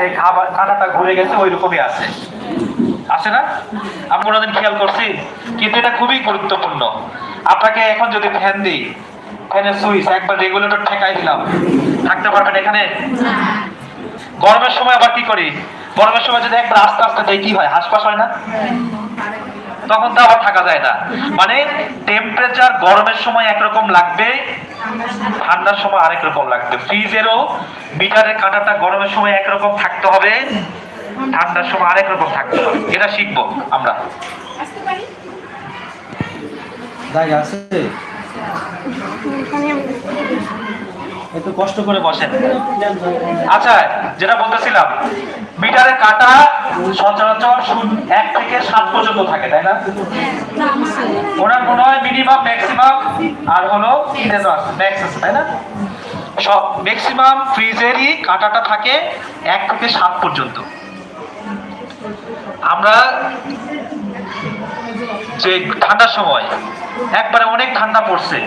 সেই খাবার ঘুরে গেছে ওই রকমই আছে। আছে না? আমি কোনোদিন খেয়াল করছি? কিন্তু এটা খুবই গুরুত্বপূর্ণ। আপনাকে এখন যদি ফ্যান দিই, ফ্যানের সুইচ, একবার রেগুলেটর ঠেকাই দিলাম। থাকতে পারবেন এখানে? গরমের সময় আবার কি করি? গরমের সময় যদি একবার আস্তে আস্তে দেয় কি হয় হাসপাস হয় না? তখন তো আবার থাকা যায় না। মানে টেম্পারেচার গরমের সময় একরকম লাগবে ঠান্ডার সময় আরেক রকম লাগবে। ফ্রিজেরও মিটারের কাঁটাটা গরমের সময় একরকম থাকতে হবে ঠান্ডার সময় আরেক রকম থাকতে হবে। এটা শিখব আমরা। জায়গা আছে? একটু কষ্ট করে বসেন। আচ্ছা যেটা বলতেছিলাম মিটারের কাটা সচরাচর এক থেকে সাত পর্যন্ত থাকে, তাই না? ওনার মনে হয় মিনিমাম ম্যাক্সিমাম আর হলো তাই না? সব ম্যাক্সিমাম ফ্রিজেরই কাঁটাটা থাকে এক থেকে সাত পর্যন্ত। আমরা যে ঠান্ডার সময়, একবারে অনেক ঠান্ডা পড়ছে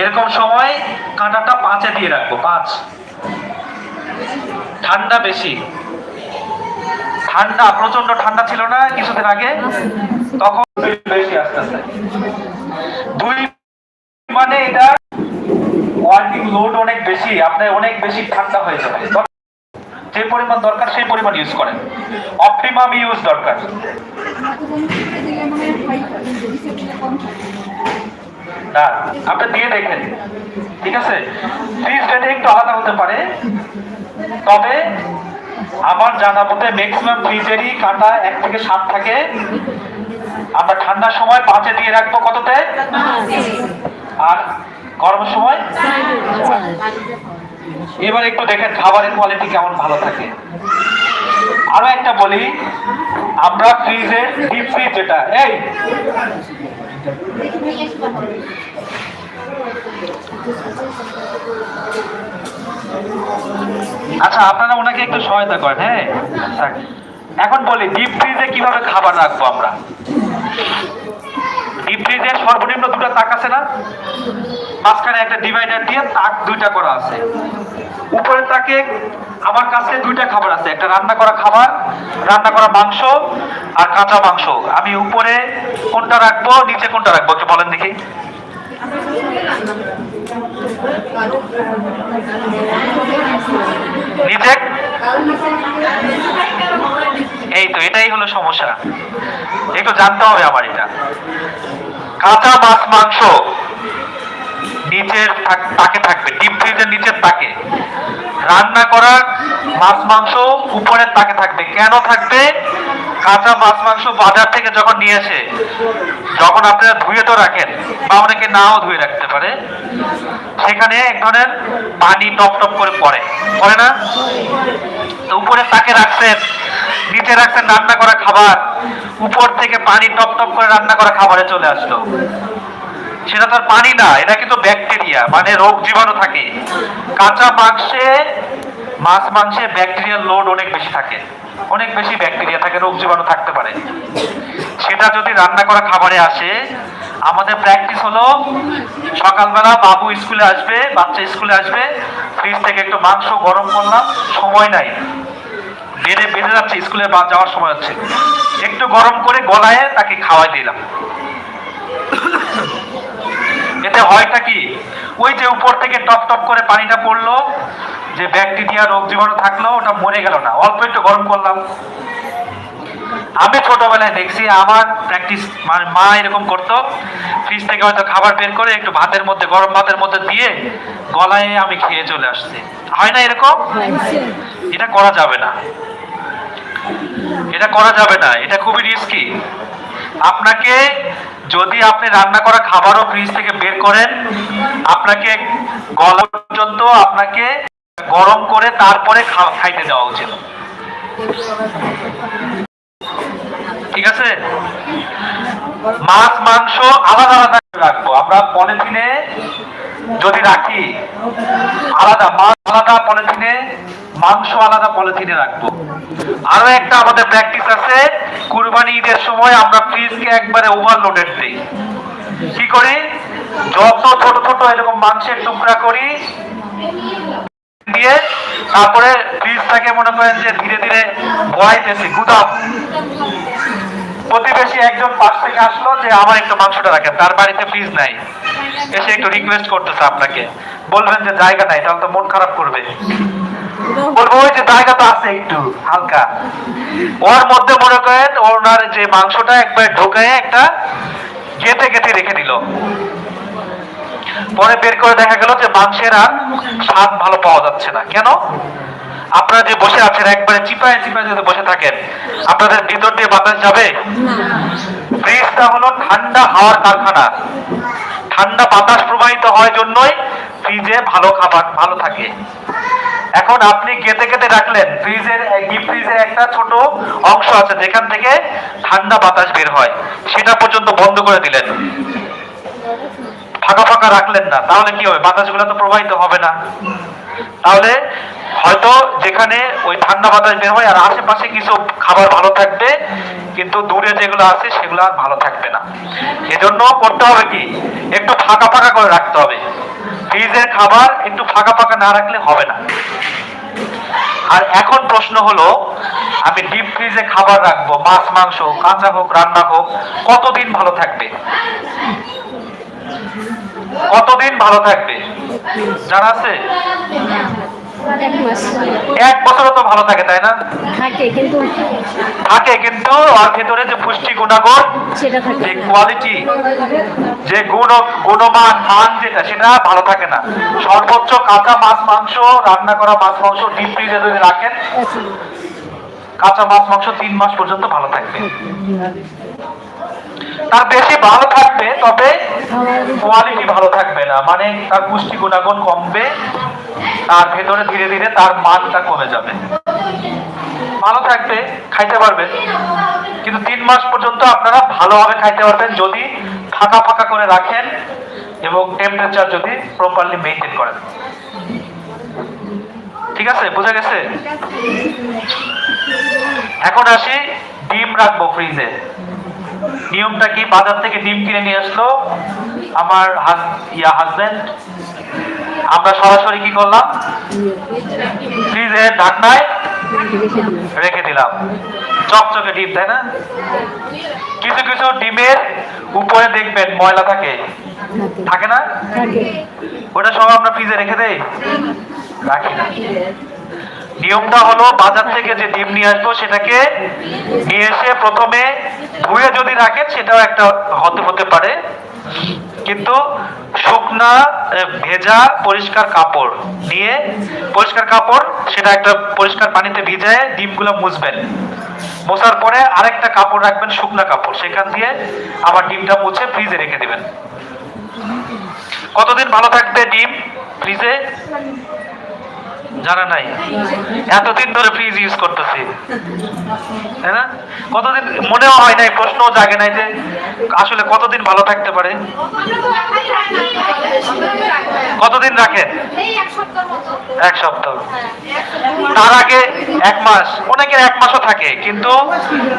এরকম সময় কাঁটাটা পাঁচে দিয়ে রাখব, পাঁচ। ঠান্ডা বেশি। ঠান্ডা প্রচণ্ড ঠান্ডা ছিল না কিছুদিন আগে, তখন বেশি আস্তে আস্তে। দুই মানে এটা ওয়ার্কিং লোড অনেক বেশি, আপনার অনেক বেশি ঠান্ডা হয়ে যাবে। যে পরিমাণ দরকার, সেই পরিমাণ ইউজ করেন। অপটিমাম ইউজ দরকার। আপনি দিয়ে দেখেন, ঠিক আছে? ফ্রিজ রেটে একটু আলাদা হতে পারে। তবে আমার জানা মতে ম্যাক্সিমাম ফ্রিজেরই কাঁটা এক থেকে সাত থাকে। আমরা ঠান্ডার সময় পাঁচে দিয়ে রাখব কততে? আর গরমের সময়? এবার একটু দেখেন খাবারের কোয়ালিটি কেমন ভালো থাকে। আরও একটা বলি, আমরা ফ্রিজে ডিপ ফ্রিজ যেটা, এই আচ্ছা আপনারা ওনাকে একটু সহায়তা করেন হ্যাঁ। এখন বলি ডিপ ফ্রিজে কীভাবে খাবার রাখব আমরা ডিপ সর্বনিম্ন দুটো তাক আছে না? মাঝখানে একটা ডিভাইডার দিয়ে তাক দুইটা করা আছে। উপরের তাকে আমার কাছে দুইটা খাবার আছে। একটা রান্না করা খাবার, রান্না করা মাংস আর কাঁচা মাংস। আমি উপরে কোনটা রাখব, নিচে কোনটা রাখব, একটু বলেন দেখি। নিচে? এই তো, এটাই হলো সমস্যা। একটু জানতে হবে আমার এটা। কাঁচা মাছ, মাংস। নিচের তাকে থাকবে ডিপ ফ্রিজের নিচের তাকে। রান্না করা মাছ, মাংস উপরের তাকে থাকবে। কেন থাকবে? কাঁচা মাছ, মাংস বাজার থেকে যখন নিয়ে আসে, যখন আপনারা ধুয়ে তো রাখেন, বা অনেকে নাও ধুয়ে রাখতে পারে, সেখানে এক ধরনের পানি টপ টপ করে পড়ে। পড়ে না? উপরে তাকে রাখছেন নিচে রাখছেন রান্না করা খাবার, উপর থেকে পানি টপ টপ করে রান্না করা খাবারে চলে আসলো সেটা তো পানি না, এটা কিন্তু ব্যাকটেরিয়া মানে রোগ জীবাণু থাকে। কাঁচা মাংসে, মাছ মাংসে ব্যাকটেরিয়ার লোড অনেক বেশি থাকে। অনেক বেশি ব্যাকটেরিয়া থাকে, রোগ জীবাণু থাকতে পারে। সেটা যদি রান্না করা খাবারে আসে, আমাদের প্র্যাকটিস হলো, সকালবেলা বাবু স্কুলে আসবে, বাচ্চা স্কুলে আসবে ফ্রিজ থেকে একটু মাংস গরম করলাম, সময় নাই। বেড়ে বেঁধে যাচ্ছে, স্কুলে যাওয়ার সময় হচ্ছে। একটু গরম করে গলায় তাকে খাওয়াই দিলাম। এতে হয়টা কি? ওই যে উপর থেকে টপ টপ করে পানিটা পড়ল, যে ব্যাকটেরিয়া রোগ জীবাণু থাকল, ওটা মরে গেল না। অল্প একটু গরম করলাম। আমি ছোটবেলায় দেখছি, আমার প্র্যাকটিস মা এরকম করতো। ফ্রিজ থেকে হয়তো খাবার বের করে একটু ভাতের মধ্যে, গরম ভাতের মধ্যে দিয়ে গলায় আমি খেয়ে চলে আসছি। হয় না এরকম? এটা করা যাবে না। এটা করা যাবে না। এটা খুবই রিস্কি আপনাকে যদি আপনি রান্না করা খাবারও ফ্রিজ থেকে বের করেন, আপনাকে গলা পর্যন্ত আপনাকে গরম করে তারপরে খাইতে দেওয়া উচিত। ঠিক আছে? মাছ, মাংস আলাদা আলাদা রাখব। আমরা পলিথিনে যদি রাখি, আলাদা মাছ আলাদা পলিথিনে মাংস আলাদা পলিথিনে রাখব। আরও একটা আমাদের প্র্যাকটিস আছে, কুরবানি ঈদের সময় আমরা ফ্রিজকে একবারে ওভারলোডেড দিই। কি করি? যত ছোট ছোট এরকম মাংসের টুকরা করি, দিয়ে তারপরে ফ্রিজটাকে মনে করেন যে ধীরে ধীরে বড়াইতেছি গুদাম। প্রতিবেশী একজন পাশ থেকে আসলো যে, আমার একটু মাংসটা রাখেন, তার বাড়িতে ফ্রিজ নাই। এসে একটু রিকোয়েস্ট করতেছে আপনাকে। বলবেন যে, জায়গা নাই, তাহলে তো মন খারাপ করবে। বলব, ওই যে জায়গা তো আছে একটু, হালকা। ওর মধ্যে মনে করেন ওনার যে মাংসটা একবার ঢোকায় একটা গেঁথে গেঁথে রেখে দিল। পরে বের করে দেখা গেল যে, মাংসের আর স্বাদ ভালো পাওয়া যাচ্ছে না। কেন? আপনারা যে বসে আছেন, একবারে চিপায় চিপায় যদি বসে থাকেন, আপনাদের ভিতর দিয়ে বাতাস যাবে? ফ্রিজটা হলো ঠান্ডা হাওয়ার কারখানা। ঠান্ডা বাতাস প্রবাহিত হয় জন্যই ফ্রিজে ভালো খাবার, ভালো থাকে। এখন আপনি গেতে গেতে রাখলেন, ফ্রিজের ডিপ ফ্রিজের একটা ছোট অংশ আছে, যেখান থেকে ঠান্ডা বাতাস বের হয়। সেটা পর্যন্ত বন্ধ করে দিলেন। ফাঁকা ফাঁকা রাখলেন না, তাহলে কি হবে? বাতাসগুলো তো প্রবাহিত হবে না। তাহলে হয়তো যেখানে ওই ঠান্ডা বাতাস বের হয় আর আশেপাশে কিছু খাবার ভালো থাকবে, কিন্তু দূরে যেগুলো আছে সেগুলো আর ভালো থাকবে না। এজন্য করতে হবে কি? একটু ফাঁকা ফাঁকা করে রাখতে হবে। ফ্রিজের খাবার একটু ফাঁকা ফাঁকা না রাখলে হবে না। আর এখন প্রশ্ন হলো, আমি ডিপ ফ্রিজে খাবার রাখব, মাছ, মাংস কাঁচা হোক, রান্না হোক, কতদিন ভালো থাকবে? কতদিন ভালো থাকবে? জানা আছে? এক বছরও তো ভালো থাকে তাই না? থাকে কিন্তু থাকে কিন্তু আর ভেতরে যে পুষ্টি গুণাগুণ যে কোয়ালিটি যে গুণ গুণমান মান যেটা সেটা ভালো থাকে না। সর্বোচ্চ কাঁচা মাছ মাংস রান্না করা মাছ মাংস ডিপ ফ্রিজে যদি রাখেন কাঁচা মাছ মাংস তিন মাস পর্যন্ত ভালো থাকবে। তার বেশি ভালো থাকবে, তবে কোয়ালিটি ভালো থাকবে না। মানে তার পুষ্টি গুণাগুণ কমবে তার ভেতরে ধীরে ধীরে তার মানটা কমে যাবে। ভালো থাকবে, খাইতে পারবেন। কিন্তু তিন মাস পর্যন্ত আপনারা ভালোভাবে খাইতে পারবেন যদি ফাঁকা ফাঁকা করে রাখেন এবং টেম্পারেচার যদি প্রপারলি মেনটেন করেন। ঠিক আছে? বোঝা গেছে? এখন আসি, ডিম রাখব ফ্রিজে নিয়মটা কি? বাজার থেকে ডিম কিনে নিয়ে আসলো আমার ইয়া হাজবেন্ড আমরা সরাসরি কি করলাম? ফ্রিজে ঢাকনায় রেখে দিলাম। চকচকে ডিম তাই না? কিছু কিছু ডিমের উপরে দেখবেন ময়লা থাকে। থাকে থাকে। না ওটা সব আমরা ফ্রিজে রেখে দেই? রাখি না। নিয়মটা হলো বাজার থেকে যে ডিম নিয়ে আসব সেটাকে নিয়ে এসে প্রথমে ধুয়ে যদি রাখেন, সেটাও একটা হতে হতে পারে। কিন্তু শুকনা ভেজা পরিষ্কার কাপড় নিয়ে, পরিষ্কার কাপড়, সেটা একটা পরিষ্কার পানিতে ভিজায় ডিমগুলো মুছবেন। মোছার পরে আরেকটা কাপড় রাখবেন, শুকনা কাপড়। সেখান দিয়ে আবার ডিমটা মুছে ফ্রিজে রেখে দিবেন। কতদিন ভালো থাকবে ডিম ফ্রিজে? জানা নাই। এতদিন ধরে ফ্রিজ ইউজ করতেছি। তাই না? কতদিন মনেও হয় নাই প্রশ্নও জাগে নাই যে আসলে কতদিন ভালো থাকতে পারে। কতদিন রাখেন? এক সপ্তাহ। তার আগে এক মাস। অনেকের এক মাসও থাকে কিন্তু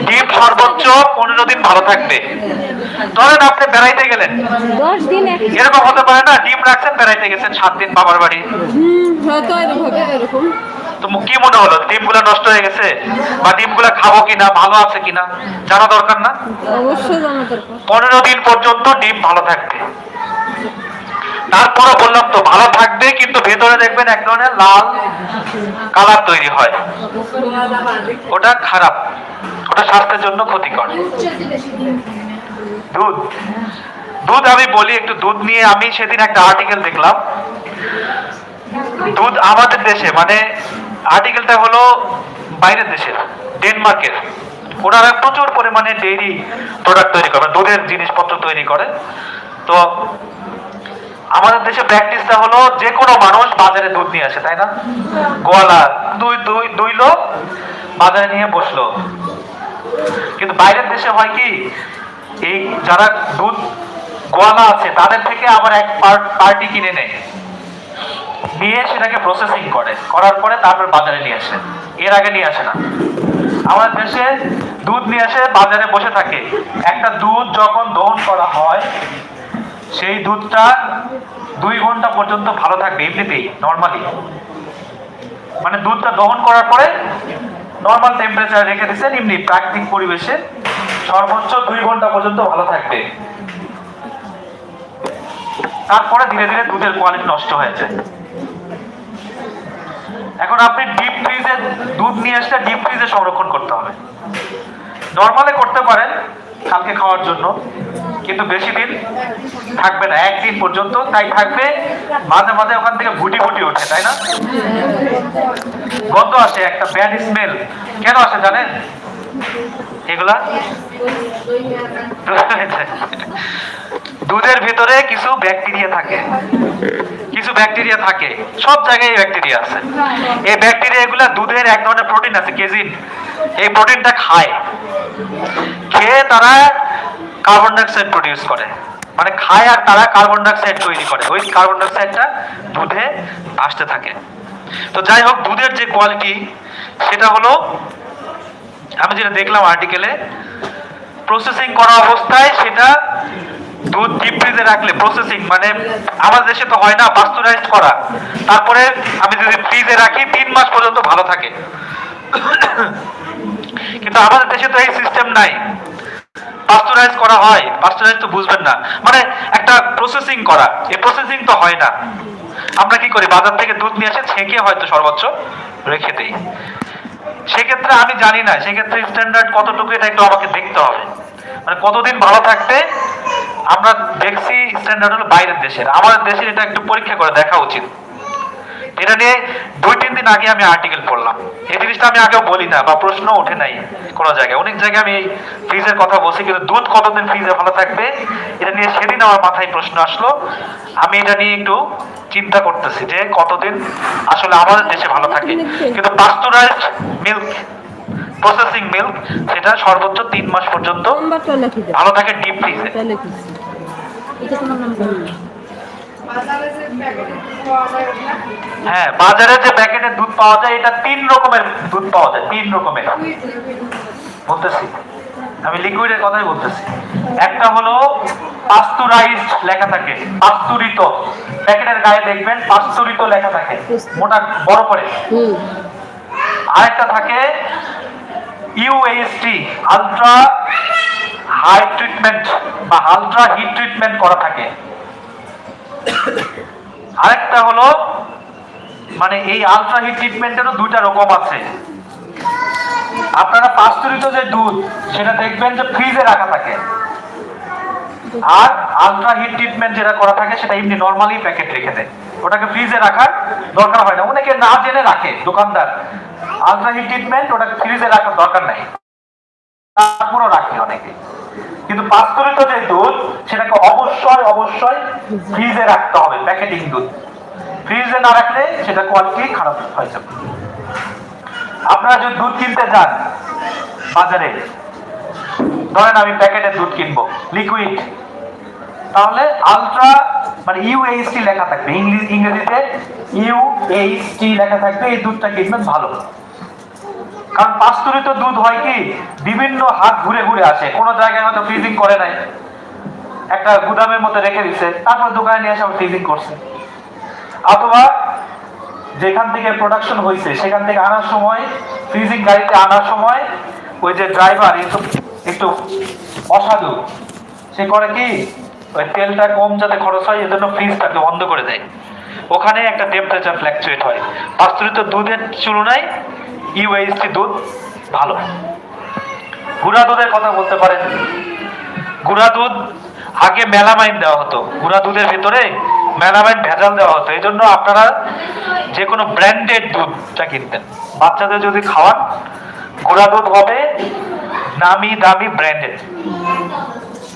ডিম সর্বোচ্চ পনেরো দিন ভালো থাকবে। ধরেন আপনি বেড়াইতে গেলেন। এরকম হতে পারে না ডিম রাখছেন বেড়াইতে গেছেন সাত দিন বাবার বাড়ি। হয়তো এরকম হবে। এরকম। তো কি মনে হলো? ডিমগুলো নষ্ট হয়ে গেছে? বা ডিমগুলো খাব কিনা ভালো আছে কিনা? জানা দরকার না? অবশ্যই জানা দরকার। পনেরো দিন পর্যন্ত ডিম ভালো থাকবে। তারপরে বললাম তো ভালো থাকবে কিন্তু ভেতরে দেখবেন এক ধরনের লাল কালার তৈরি হয়। ওটা খারাপ। ওটা স্বাস্থ্যের জন্য ক্ষতিকর। দুধ। দুধ আমি বলি একটু দুধ নিয়ে আমি সেদিন একটা আর্টিকেল দেখলাম। দুধ আমাদের দেশে মানে আর্টিকেলটা হলো বাইরের দেশের ডেনমার্কের ওনারা প্রচুর পরিমাণে ডেইরি প্রোডাক্ট তৈরি করে মানে দুধের জিনিসপত্র তৈরি করে। তো আমাদের দেশে প্র্যাকটিসটা হলো যে কোনো মানুষ বাজারে দুধ নিয়ে আসে, তাই না? গোয়ালা, দুই দুই দুই লোক বাজারে নিয়ে বসল। কিন্তু বাইরের দেশে হয় কি, এই যারা দুধ গোয়ালা আছে, তাদের থেকে আবার এক পার্টি কিনে নেয়। নিয়ে সেটাকে প্রসেসিং করে। করার পরে তারপর বাজারে নিয়ে আসে। এর আগে নিয়ে আসে না। আমাদের দেশে দুধ নিয়ে আসে, বাজারে বসে থাকে। একটা দুধ যখন দহন করা হয়, সেই দুধটা দুই ঘণ্টা পর্যন্ত ভালো থাকবে, এমনিতেই নর্মালি মানে দুধটা দহন করার পরে নর্মাল টেম্পারেচার রেখে দিচ্ছেন এমনি প্রাকৃতিক পরিবেশে সর্বোচ্চ দুই ঘণ্টা পর্যন্ত ভালো থাকবে। তারপরে ধীরে ধীরে দুধের কোয়ালিটি নষ্ট হয়ে যায় এখন আপনি ডিপ ফ্রিজে দুধ নিয়ে আসলে ডিপ ফ্রিজে সংরক্ষণ করতে হবে। নর্মালে করতে পারেন কালকে খাওয়ার জন্য, কিন্তু বেশি দিন থাকবে না, একদিন পর্যন্ত। তাই থাকবে মাঝে মাঝে ওখান থেকে ভুটি ভুটি ওঠে তাই না? গন্ধ আসে, একটা ব্যাড স্মেল কেন আসে জানেন? এগুলা দুধের ভিতরে কিছু ব্যাকটেরিয়া থাকে। কিছু ব্যাকটেরিয়া থাকে, সব জায়গায় ব্যাকটেরিয়া আছে। এই ব্যাকটেরিয়া গুলা দুধের এক ধরনের প্রোটিন আছে কেজিন এই প্রোটিনটা খায়। খেয়ে তারা কার্বন ডাইঅক্সাইড প্রডিউস করে। মানে খায় আর তারা কার্বন ডাইঅক্সাইড তৈরি করে। ওই কার্বন ডাইঅক্সাইডটা দুধে আসতে থাকে। তো যাই হোক, দুধের যে কোয়ালিটি সেটা হলো, আমি যেটা দেখলাম আর্টিকেলে প্রসেসিং করা অবস্থায় সেটা দুধ ডিপ ফ্রিজে রাখলে প্রসেসিং মানে আমাদের দেশে তো হয় না পাস্তুরাইজ করা। তারপরে আমি যদি ফ্রিজে রাখি, তিন মাস পর্যন্ত ভালো থাকে। কিন্তু আমাদের দেশে তো এই সিস্টেম নাই। পাস্তুরাইজ করা হয় পাস্তুরাইজ তো বুঝবেন না। মানে একটা প্রসেসিং করা এই প্রসেসিং তো হয় না। আমরা কি করি, বাজার থেকে দুধ নিয়ে এসে ছেঁকে হয়তো সর্বোচ্চ রেখে দেই। সেক্ষেত্রে আমি জানি না, সেক্ষেত্রে স্ট্যান্ডার্ড কতটুকু, এটা একটু আমাকে দেখতে হবে। মানে কতদিন ভালো থাকতে আমরা দেখছি স্ট্যান্ডার্ড হলো বাইরের দেশের। আমাদের দেশের এটা একটু পরীক্ষা করে দেখা উচিত। এটা নিয়ে দুই তিন দিন আগে আমি আর্টিকেল পড়লাম। এই জিনিসটা আমি আগেও বলি না বা প্রশ্ন ওঠে নাই কোনো জায়গায়। অনেক জায়গায় আমি এই ফ্রিজের কথা বলছি কিন্তু দুধ কতদিন ফ্রিজে ভালো থাকবে এটা নিয়ে সেদিন আমার মাথায় প্রশ্ন আসলো। আমি এটা নিয়ে একটু চিন্তা করতেছি যে কতদিন আসলে আমাদের দেশে ভালো থাকে। কিন্তু পাস্তুরাইজড মিল্ক প্রসেসিং মিল্ক সেটা সর্বোচ্চ তিন মাস পর্যন্ত ভালো থাকে ডিপ ফ্রিজে এটা তোমার নাম্বার হ্যাঁ বাজারে যে প্যাকেটের দুধ পাওয়া যায় এটা তিন রকমের দুধ পাওয়া যায় তিন রকমের। বলতেছি। আমি লিকুইডের কথাই বলতেছি। একটা হলো পাস্তুরাইজড লেখা থাকে পাস্তুরিত। প্যাকেটের গায়ে দেখবেন পাস্তুরিত লেখা থাকে মোটা বড় করে। আরেকটা থাকে ইউএসটি আলট্রা হাই ট্রিটমেন্ট বা আলট্রা হিট ট্রিটমেন্ট করা থাকে। আরেকটা হলো মানে এই আলট্রা হিট ট্রিটমেন্টেরও দুইটা রকম আছে। আপনারা পাস্তুরিত যে দুধ, সেটা দেখবেন যে ফ্রিজে রাখা থাকে। আর আলট্রা হিট ট্রিটমেন্ট যেটা করা থাকে, সেটা এমনি নর্মালি প্যাকেট রেখে দেয়। ওটাকে ফ্রিজে রাখার দরকার হয় না। অনেকে না জেনে রাখে, দোকানদার। আলট্রা হিট ট্রিটমেন্ট ওটা ফ্রিজে রাখার দরকার নাই। তারপরও রাখে অনেকে। কিন্তু যে দুধ, সেটাকে অবশ্যই অবশ্যই ফ্রিজে রাখতে হবে, প্যাকেটিং দুধ। ফ্রিজে না রাখলে সেটা কোয়ালিটি খারাপ হয়ে যাবে। আপনারা যদি দুধ কিনতে যান বাজারে, ধরেন আমি প্যাকেটের দুধ কিনবো, লিকুইড, তাহলে আলট্রা মানে ইউএইচটি লেখা থাকবে, ইংলিশ, ইংরেজিতে ইউএইচটি লেখা থাকবে, এই দুধটা কিনবেন ভালো। কারণ পাস্তুরিত দুধ হয় কি? বিভিন্ন হাত ঘুরে ঘুরে আসে। কোনো জায়গায় হয়তো ফ্রিজিং করে নাই। একটা গুদামের মধ্যে রেখে দিছে। তারপর দোকানে নিয়ে এসে ফ্রিজিং করছে। অথবা যেখান থেকে প্রোডাকশন হয়েছে সেখান থেকে আনার সময় ফ্রিজিং গাড়িতে আনার সময়, ওই যে ড্রাইভার একটু একটু অসাধু। সে করে কি? ওই তেলটা কম যাতে খরচ হয়, এজন্য ফ্রিজটাকে বন্ধ করে দেয়। ওখানে একটা টেম্পারেচার ফ্ল্যাকচুয়েট হয়। পাস্তুরিত দুধের তুলনায় ইউএসটি দুধ, ভালো। গুঁড়া দুধের কথা বলতে পারেন। গুঁড়া দুধ, আগে মেলামাইন দেওয়া হতো। গুঁড়া দুধের ভিতরে মেলামাইন ভেজাল দেওয়া হতো। এই জন্য আপনারা যে কোনো ব্র্যান্ডেড দুধটা কিনতেন বাচ্চাদের যদি খাওয়ান, গুঁড়া দুধ হবে নামি দামি ব্র্যান্ডেড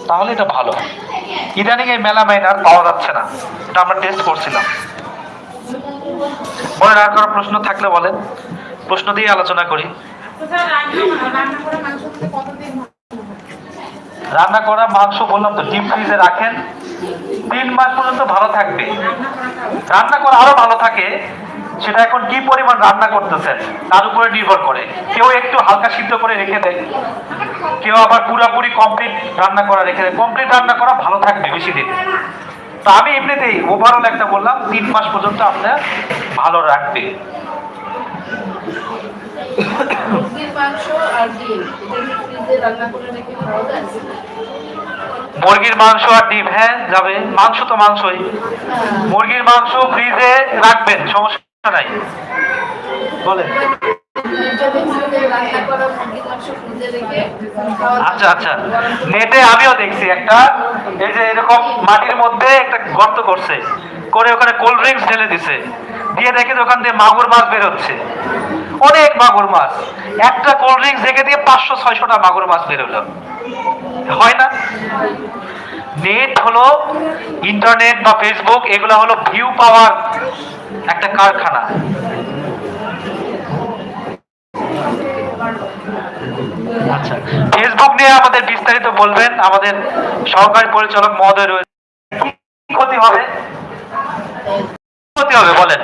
তাহলে এটা ভালো। ইদানিং এই মেলামাইন আর পাওয়া যাচ্ছে না। এটা আমরা টেস্ট করছিলাম। মনে রাখার প্রশ্ন থাকলে বলেন। প্রশ্ন দিয়ে আলোচনা করি। রান্না করা মাংস বললাম তো ডিপ ফ্রিজে রাখেন। তিন মাস পর্যন্ত ভালো থাকবে। রান্না করা আরও ভালো থাকে, সেটা এখন কি পরিমাণ রান্না করতেছেন, তার উপরে নির্ভর করে। কেউ একটু হালকা সিদ্ধ করে রেখে দেয়, কেউ আবার পুরোপুরি কমপ্লিট রান্না করা রেখে দেয়। কমপ্লিট রান্না করা ভালো থাকবে বেশি দিন। তো আমি এমনিতেই ওভারঅল একটা বললাম, তিন মাস পর্যন্ত আপনার ভালো রাখবে। মুরগির মাংস আর ডিম হ্যাঁ যাবে। মাংস তো মাংসই। মুরগির মাংস ফ্রিজে রাখবেন সমস্যা নাই। বলে আচ্ছা আচ্ছা। নেটে আমিও দেখছি একটা এই যে এরকম মাটির মধ্যে একটা গর্ত করছে করে ওখানে কোল্ড ড্রিঙ্কস ঢেলে দিছে। দিয়ে দেখে ওখান দিয়ে মাগুর মাছ বের হচ্ছে অনেক মাগুর মাছ। একটা কোল্ড ড্রিঙ্কস রেখে দিয়ে পাঁচশো, ছয়শোটা মাগুর মাছ বের হলো হয় না? নেট হলো ইন্টারনেট বা ফেসবুক এগুলো হলো ভিউ পাওয়ার একটা কারখানা। আচ্ছা ফেসবুক নিয়ে আমাদের বিস্তারিত বলবেন। আমাদের সহকারী পরিচালক মহোদয় রয়েছে। ক্ষতি হবে? ক্ষতি হবে, বলেন।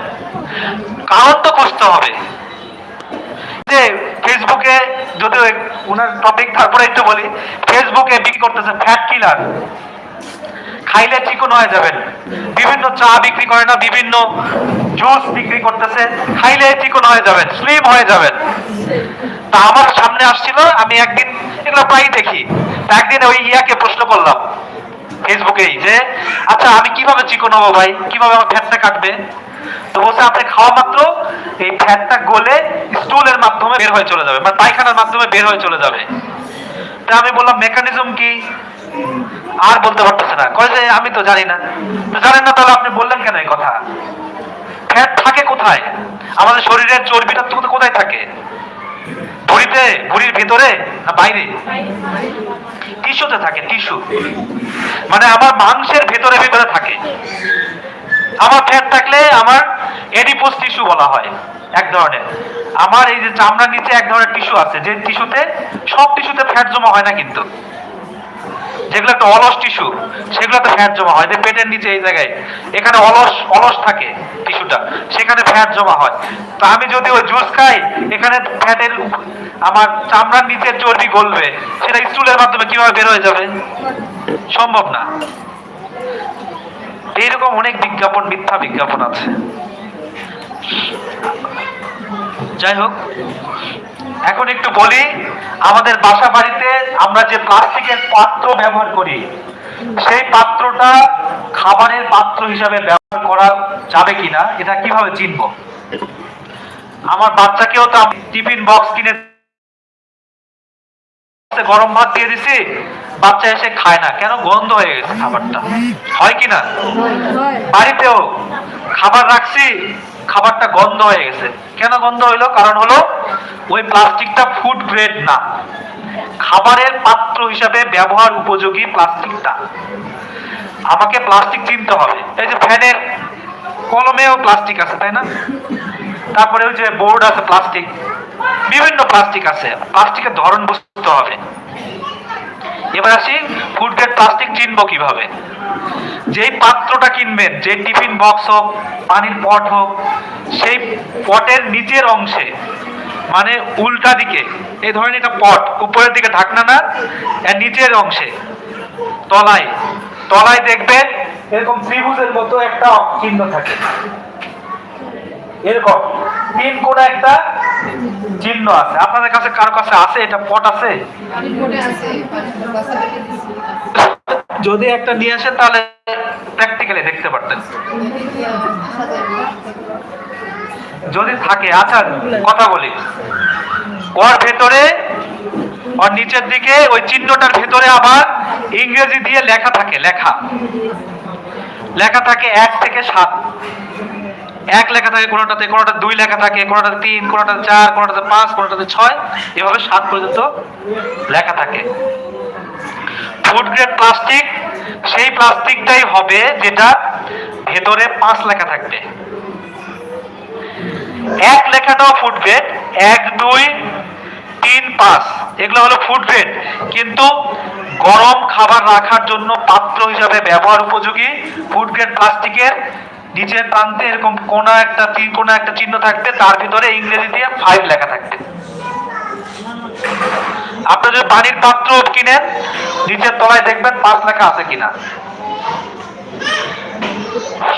কারণ তো হবে। যে ফেসবুকে উনার টপিক তারপরে একটু বলি ফেসবুকে বিক্রি করতেছে ফ্যাট কিলার খাইলে চিকন হয়ে যাবেন। বিভিন্ন চা বিক্রি করে না, বিভিন্ন জুস বিক্রি করতেছে। খাইলে চিকন হয়ে যাবেন স্লিম হয়ে যাবেন। তা আমার সামনে আসছিল, আমি একদিন এগুলো প্রায়ই দেখি। একদিন ওই ইয়াকে প্রশ্ন করলাম ফেসবুকেই যে আচ্ছা আমি কীভাবে চিকন হব ভাই? কীভাবে আমার ফ্যাটটা কাটবে? তো বলছে, আপনি খাওয়া মাত্র এই ফ্যাটটা গলে স্টুলের মাধ্যমে বের হয়ে চলে যাবে মানে পায়খানার মাধ্যমে বের হয়ে চলে যাবে। তা আমি বললাম, মেকানিজম কি? আর বলতে পারতেছে না। কয় যে, আমি তো জানি না। তো জানেন না তাহলে আপনি বললেন কেন এই কথা? ফ্যাট থাকে কোথায়? আমাদের শরীরের চর্বিটা কোথায় থাকে? ভুঁড়িতে ভুড়ির ভিতরে না বাইরে? টিস্যুতে থাকে, টিস্যু। মানে আমার মাংসের ভিতরে ভিতরে থাকে। আমার ফ্যাট থাকলে আমার এডিপোস টিস্যু বলা হয়, এক ধরনের। আমার এই যে চামড়ার নিচে এক ধরনের টিস্যু আছে, যে টিস্যুতে সব টিস্যুতে ফ্যাট জমা হয় না কিন্তু। যেগুলো একটা অলস টিস্যু সেগুলোতে ফ্যাট জমা হয়। যে পেটের নিচে এই জায়গায়, এখানে অলস অলস থাকে টিস্যুটা সেখানে ফ্যাট জমা হয়। তো আমি যদি ওই জুস খাই, এখানে ফ্যাটের আমার চামড়ার নিচের চর্বি গলবে, সেটা স্টুলের মাধ্যমে কীভাবে বের হয়ে যাবে? সম্ভব না। এইরকম অনেক বিজ্ঞাপন, মিথ্যা বিজ্ঞাপন আছে। যাই হোক এখন একটু বলি, আমাদের বাসা বাড়িতে আমরা যে প্লাস্টিকের পাত্র ব্যবহার করি, সেই পাত্রটা খাবারের পাত্র হিসাবে ব্যবহার করা যাবে কিনা, এটা কীভাবে চিনব? আমার বাচ্চাকেও তো আমি টিফিন বক্স কিনে গরম ভাত দিয়ে দিছি, বাচ্চা এসে খায় না। কেন গন্ধ হয়ে গেছে খাবারটা? হয় কি না বাড়িতেও খাবার রাখছি, খাবারটা গন্ধ হয়ে গেছে। কেন গন্ধ হইল? কারণ হলো ওই প্লাস্টিকটা ফুড গ্রেড না। খাবারের পাত্র হিসাবে ব্যবহার উপযোগী প্লাস্টিকটা। আমাকে প্লাস্টিক চিনতে হবে। এই যে ফ্যানের কলমেও প্লাস্টিক আছে, তাই না? তারপরে ওই যে বোর্ড আছে প্লাস্টিক। বিভিন্ন প্লাস্টিক আছে। প্লাস্টিকের ধরন বুঝতে হবে। এবার আসি ফুড গ্রেড প্লাস্টিক চিনবো কীভাবে? যেই পাত্রটা কিনবেন যে টিফিন বক্স হোক, পানির পট হোক, সেই পটের নিচের অংশে মানে উল্টা দিকে। এই ধরেন এটা পট, উপরের দিকে ঢাকনা না নিচের অংশে, তলায়। তলায় দেখবেন এরকম ত্রিভুজের মতো একটা চিহ্ন থাকে। এরকম তিন কোণে একটা চিহ্ন আছে। আপনাদের কাছে কারও কাছে আছে? এটা পট আছে? যদি একটা নিয়ে আসেন তাহলে প্র্যাকটিক্যালি দেখতে পারতেন। আসা যদি থাকে আচ্ছা কথা বলি। ওর ভেতরে ওর নিচের দিকে, ওই চিহ্নটার ভেতরে আবার ইংরেজি দিয়ে লেখা থাকে, লেখা। লেখা থাকে এক থেকে সাত। এক লেখা থাকে কোনোটাতে কোনোটা দুই লেখা থাকে, কোনোটাতে তিন, কোনোটাতে চার, কোনোটাতে পাঁচ, কোনোটাতে ছয়, এভাবে সাত পর্যন্ত লেখা থাকে। ফুড গ্রেড প্লাস্টিক, সেই প্লাস্টিকটাই হবে যেটা ভেতরে পাঁচ লেখা থাকবে। এক লেখাটাও গ্রেড এক, দুই, তিন, পাঁচ। এগুলো হলো গ্রেড কিন্তু গরম খাবার রাখার জন্য পাত্র হিসাবে ব্যবহার উপযোগী। ফুড প্লাস্টিকের নিচের প্রান্তে এরকম কোনা একটা, তিন কোনা একটা চিহ্ন থাকবে। তার ভিতরে ইংরেজি দিয়ে ফাইভ লেখা থাকবে। আপনি যদি পানির পাত্র কিনেন, নিচের তলায় দেখবেন পাঁচ লেখা আছে কিনা।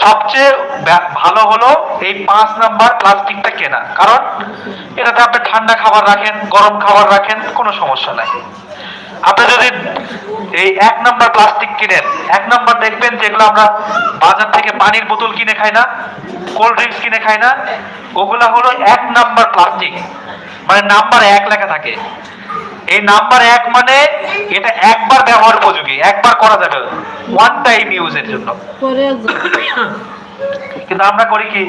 সবচেয়ে ভালো হলো এই পাঁচ নাম্বার প্লাস্টিকটা কেনা। কারণ এটাতে আপনি ঠান্ডা খাবার রাখেন, গরম খাবার রাখেন, কোনো সমস্যা নাই। আপনি যদি এই এক নাম্বার প্লাস্টিক কিনেন, এক নাম্বার দেখবেন যেগুলো আমরা বাজার থেকে পানির বোতল কিনে খাই না, কোল্ড ড্রিঙ্কস কিনে খাই না, ওগুলা হলো এক নাম্বার প্লাস্টিক। মানে নাম্বার এক লেখা থাকে। এই নাম্বার এক মানে এটা একবার ব্যবহার উপযোগী একবার করা যাবে। ওয়ান টাইম ইউজের জন্য। কিন্তু আমরা করি কি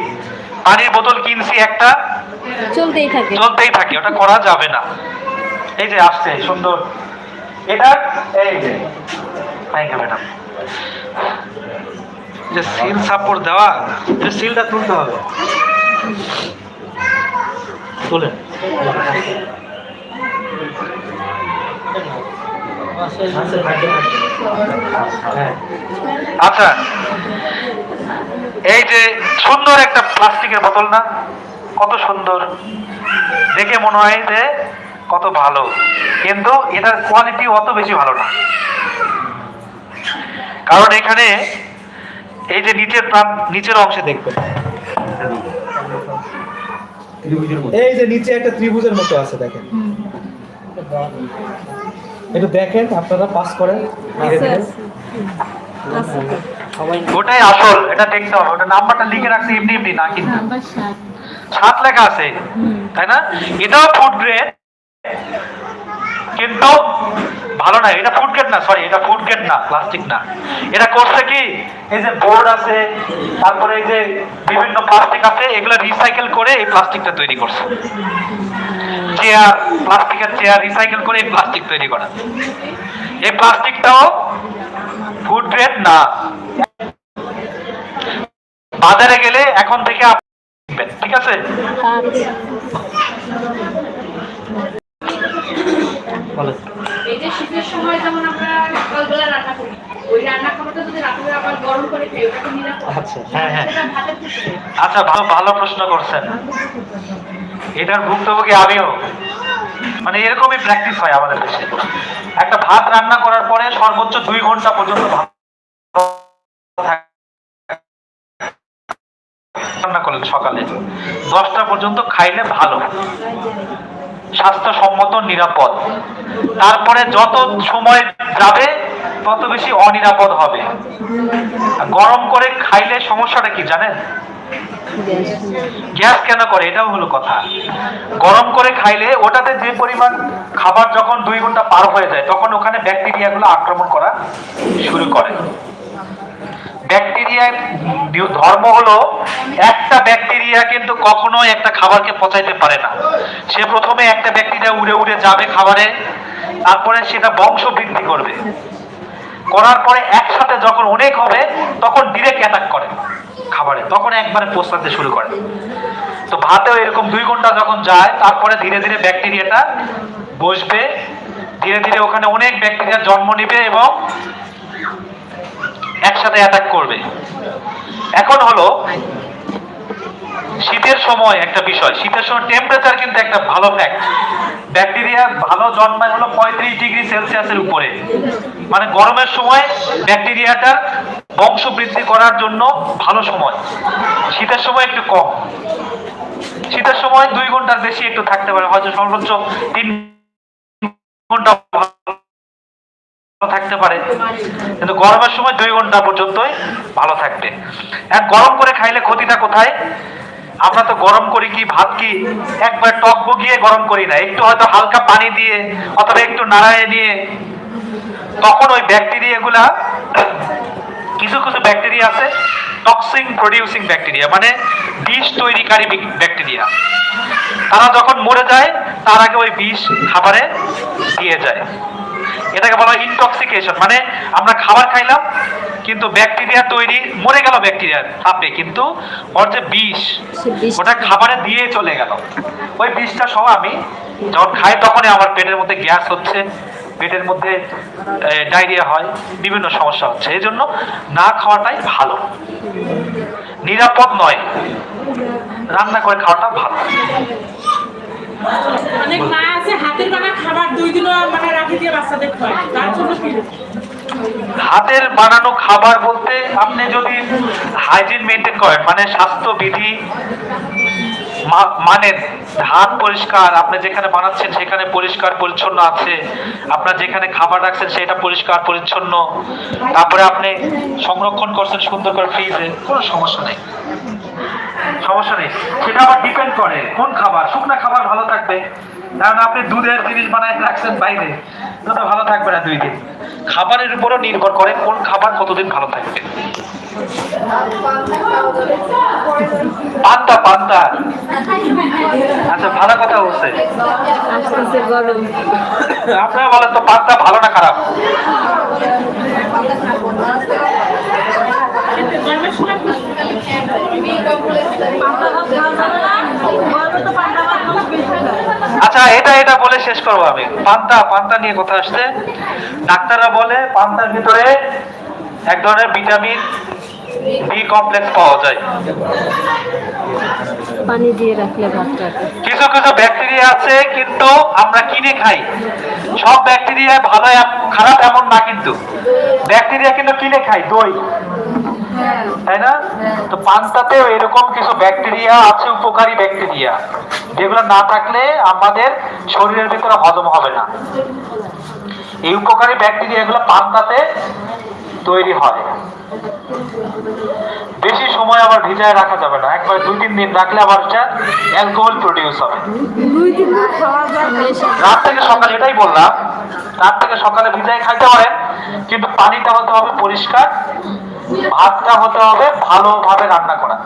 পানির বোতল কিনছি একটা চলতেই থাকে। চলতেই থাকে ওটা করা যাবে না। এই যে আসছে সুন্দর। এটা এই যে থ্যাংক ইউ ম্যাডাম যে সিল সাপোর্ট দেওয়া যে সিলটা তুলতে হবে। হ্যাঁ। আচ্ছা এই যে সুন্দর একটা প্লাস্টিকের বোতল না, কত সুন্দর। দেখে মনে হয় যে কত ভালো। কিন্তু এটার কোয়ালিটি অত বেশি ভালো না। কারণ এখানে এই যে নিচের নিচের অংশে দেখবেন। এই যে নিচে একটা ত্রিভুজের মতো আছে, দেখেন। একটু দেখেন আপনারা পাস করেন। ধীরে ধীরে। ওটাই আসল এটা দেখতে হবে। ওটা নাম্বারটা লিখে রাখছে এমনি এমনি না কিন্তু। সাত। লেখা আছে তাই না? এটাও ফুড গ্রেড কিন্তু ভালো না এটা ফুড গ্রেড না সরি এটা ফুড গ্রেড না প্লাস্টিক না। এটা করছে কি? এই যে বোর্ড আছে তারপরে এই যে বিভিন্ন প্লাস্টিক আছে এগুলো রিসাইকেল করে এই প্লাস্টিকটা তৈরি করছে। চেয়ার প্লাস্টিকের চেয়ার রিসাইকেল করে প্লাস্টিক তৈরি করা। এই প্লাস্টিকটাও ফুড গ্রেড না। বাজারে গেলে এখন থেকে ঠিক আছে? এই যে শীতের সময় যেমন আমরা সকালবেলা রান্না করি ওই রান্না করাটা যদি রাত্রে আবার গরম করে খাই ওটা তো নিরাপদ। আচ্ছা হ্যাঁ হ্যাঁ। আচ্ছা ভালো ভালো প্রশ্ন করছেন। এটার ভুক্তভোগী আমিও। মানে এরকমই প্র্যাকটিস হয় আমাদের দেশে। একটা ভাত রান্না করার পরে সর্বোচ্চ দুই ঘণ্টা পর্যন্ত। রান্না করলেন সকালে। দশটা পর্যন্ত খাইলে ভালো। স্বাস্থ্যসম্মত, নিরাপদ। তারপরে যত সময় যাবে, তত বেশি অনিরাপদ হবে। গরম করে খাইলে সমস্যাটা কি জানেন? গ্যাস কেন করে? এটাও হলো কথা। গরম করে খাইলে ওটাতে যে পরিমাণ খাবার যখন দুই ঘণ্টা পার হয়ে যায়, তখন ওখানে ব্যাকটেরিয়াগুলো আক্রমণ করা শুরু করে। ব্যাকটেরিয়ার ধর্ম হলো, একটা ব্যাকটেরিয়া কিন্তু কখনো একটা খাবারকে পচাইতে পারে না। সে প্রথমে একটা ব্যাকটেরিয়া উড়ে উড়ে যাবে খাবারে, তারপরে সেটা বংশ বৃদ্ধি করবে। করার পরে একসাথে যখন অনেক হবে, তখন ডিরেক্ট অ্যাটাক করে। খাবারে, তখন একবারে পোস্তাতে শুরু করে। তো ভাতেও এরকম দুই ঘণ্টা যখন যায়, তারপরে ধীরে ধীরে ব্যাকটেরিয়াটা বসবে। ধীরে ধীরে ওখানে অনেক ব্যাকটেরিয়া জন্ম নেবে এবং একসাথে অ্যাটাক করবে। এখন হলো, শীতের সময় একটা বিষয়। শীতের সময় টেম্পারেচার কিন্তু একটা ভালো ফ্যাক্ট ব্যাকটেরিয়া ভালো জন্মায় হলো পঁয়ত্রিশ ডিগ্রি সেলসিয়াসের উপরে। মানে গরমের সময় ব্যাকটেরিয়াটার বংশ বৃদ্ধি করার জন্য ভালো সময়। শীতের সময় একটু কম। শীতের সময় দুই ঘণ্টার বেশি একটু থাকতে পারে, হয়তো সর্বোচ্চ তিন ঘণ্টা থাকতে পারে। কিন্তু গরমের সময় দুই ঘণ্টা পর্যন্তই ভালো থাকবে। এক গরম করে খাইলে ক্ষতিটা কোথায়? আমরা তো গরম করি কি, ভাত কি? একবার টক বগিয়ে গরম করি না। একটু হয়তো হালকা পানি দিয়ে, অথবা একটু নাড়ায় দিয়ে তখন ওই ব্যাকটেরিয়াগুলা, কিছু কিছু ব্যাকটেরিয়া আছে টক্সিন প্রডিউসিং ব্যাকটেরিয়া মানে বিষ তৈরিকারী ব্যাকটেরিয়া তারা যখন মরে যায়, তার আগে ওই বিষ খাবারে দিয়ে যায়। এটাকে বলা হয় ইনটক্সিকেশন মানে আমরা খাবার খাইলাম কিন্তু ব্যাকটেরিয়া তৈরি মরে গেল ব্যাকটেরিয়া তাপে কিন্তু ওর যে বিষ বিষ- ওটা খাবারে দিয়ে চলে গেল। ওই বিষটা সহ আমি যখন খাই তখনই আমার পেটের মধ্যে গ্যাস হচ্ছে পেটের মধ্যে ডায়রিয়া হয় বিভিন্ন সমস্যা হচ্ছে। এই জন্য না খাওয়াটাই ভালো। নিরাপদ নয়। রান্না করে খাওয়াটা ভালো। অনেক মা আছে, হাতের বানা খাবার দুই দিনও মানে রাখি দিয়ে বাচ্চাদের খায় তার জন্য কি? হাতের বানানো খাবার বলতে আপনি যদি হাইজিন মেনটেন করেন মানে স্বাস্থ্যবিধি মা- মানেন হাত পরিষ্কার, আপনি যেখানে বানাচ্ছেন সেখানে পরিষ্কার পরিচ্ছন্ন আছে, আপনার যেখানে খাবার রাখছেন সেটা পরিষ্কার পরিচ্ছন্ন, তারপরে আপনি সংরক্ষণ করছেন সুন্দর করে ফ্রিজে কোনো সমস্যা নেই। সমস্যা নেই। সেটা আবার ডিপেন্ড করে কোন খাবার, শুকনা খাবার ভালো থাকবে। কারণ আপনি দুধের জিনিস বানায় রাখছেন বাইরে তো ভালো থাকবে না দুই দিন। খাবারের উপরও নির্ভর করে কোন খাবার কতদিন ভালো থাকবে। পান্তা পান্তা। আচ্ছা ভালো কথা বলছে। আপনারা বলেন তো, পান্তা ভালো না খারাপ? আচ্ছা এটা এটা বলে শেষ করব আমি। পান্তা পান্তা নিয়ে কথা আসছে। ডাক্তাররা বলে পান্তার ভিতরে এক ধরনের ভিটামিন বি কমপ্লেক্স পাওয়া যায়। পানি দিয়ে রাখলে কিছু কিছু ব্যাকটেরিয়া আছে কিন্তু আমরা কিনে খাই। সব ব্যাকটেরিয়া ভালো খারাপ এমন না কিন্তু। ব্যাকটেরিয়া কিন্তু কিনে খাই দই। তাই না? তো পান্তাতেও এরকম কিছু ব্যাকটেরিয়া আছে উপকারী ব্যাকটেরিয়া। যেগুলো না থাকলে আমাদের শরীরের ভিতরে হজম হবে না। এই উপকারী ব্যাকটেরিয়া এগুলো পান্তাতে তৈরি হয়। বেশি সময় আবার ভিজায় রাখা যাবে না। একবার দুই তিন দিন রাখলে আবার অ্যালকোহল প্রডিউস হবে। রাত থেকে সকালে এটাই বললাম রাত থেকে সকালে ভিজায় খাইতে পারেন কিন্তু পানিটা হতে হবে পরিষ্কার ভাতটা হতে হবে ভালোভাবে রান্না করা।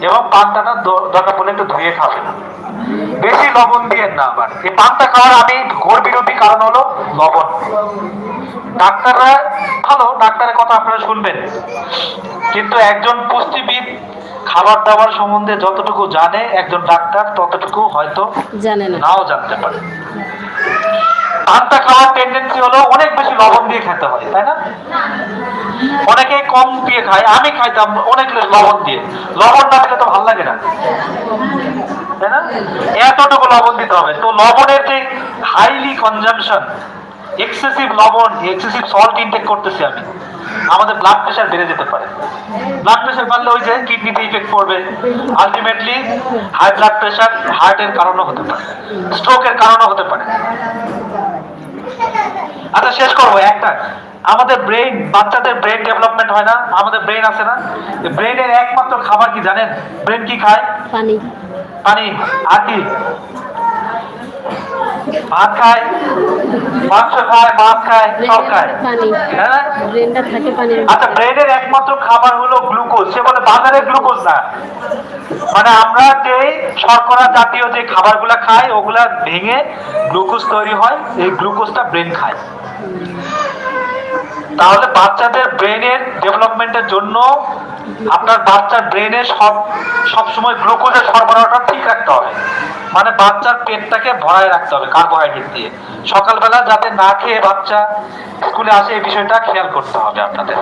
এবং পান্তাটা দরকার পড়লে একটু ধুয়ে খাবেন। বেশি লবণ দিয়ে না আবার এই পান্তা খাওয়ার আমি ঘোর বিরোধী কারণ হলো লবণ। ডাক্তাররা ভালো ডাক্তারের কথা আপনারা শুনবেন। কিন্তু একজন পুষ্টিবিদ খাবার দাবার সম্বন্ধে যতটুকু জানে একজন ডাক্তার ততটুকু হয়তো জানে নাও জানতে পারে। পান্তা খাওয়ার টেন্ডেন্সি হলো অনেক বেশি লবণ দিয়ে খেতে হয়, তাই না? অনেকে কম দিয়ে খায়, আমি খাইতাম অনেক লবণ দিয়ে। লবণ না দিলে তো ভালো লাগে না। তাই না? এতটুকু লবণ দিতে হবে। তো লবণের যে হাইলি কনজামশন এক্সেসিভ লবণ এক্সেসিভ সল্ট ইনটেক করতেছি আমি, আমাদের ব্লাড প্রেশার বেড়ে যেতে পারে। ব্লাড প্রেশার বাড়লে ওই যে কিডনিতে ইফেক্ট পড়বে। আলটিমেটলি হাই ব্লাড প্রেশার হার্টের কারণও হতে পারে স্ট্রোকের কারণও হতে পারে। আচ্ছা শেষ করব। একটা আমাদের ব্রেন বাচ্চাদের ব্রেন ডেভেলপমেন্ট হয় না আমাদের ব্রেন আছে না। ব্রেনের একমাত্র খাবার কি জানেন? ব্রেন কি খায়? পানি। পানি। আর কি? ভাত খায়? মাংস খায় মাছ খায় সব খায়। হ্যাঁ? আচ্ছা ব্রেনের একমাত্র খাবার হলো গ্লুকোজ সে বলে বাজারে গ্লুকোজ না। মানে আমরা যে শর্করা জাতীয় যে খাবারগুলো খাই ওগুলা ভেঙে গ্লুকোজ তৈরি হয় এই গ্লুকোজটা ব্রেন খায়। তাহলে বাচ্চাদের ব্রেনের ডেভেলপমেন্টের জন্য আপনার বাচ্চার ব্রেনে সব সবসময় গ্লুকোজের সরবরাহটা ঠিক রাখতে হবে। মানে বাচ্চার পেটটাকে ভরায় রাখতে হবে কার্বোহাইড্রেট দিয়ে। সকালবেলা যাতে না খেয়ে বাচ্চা স্কুলে আসে এই বিষয়টা খেয়াল করতে হবে আপনাদের।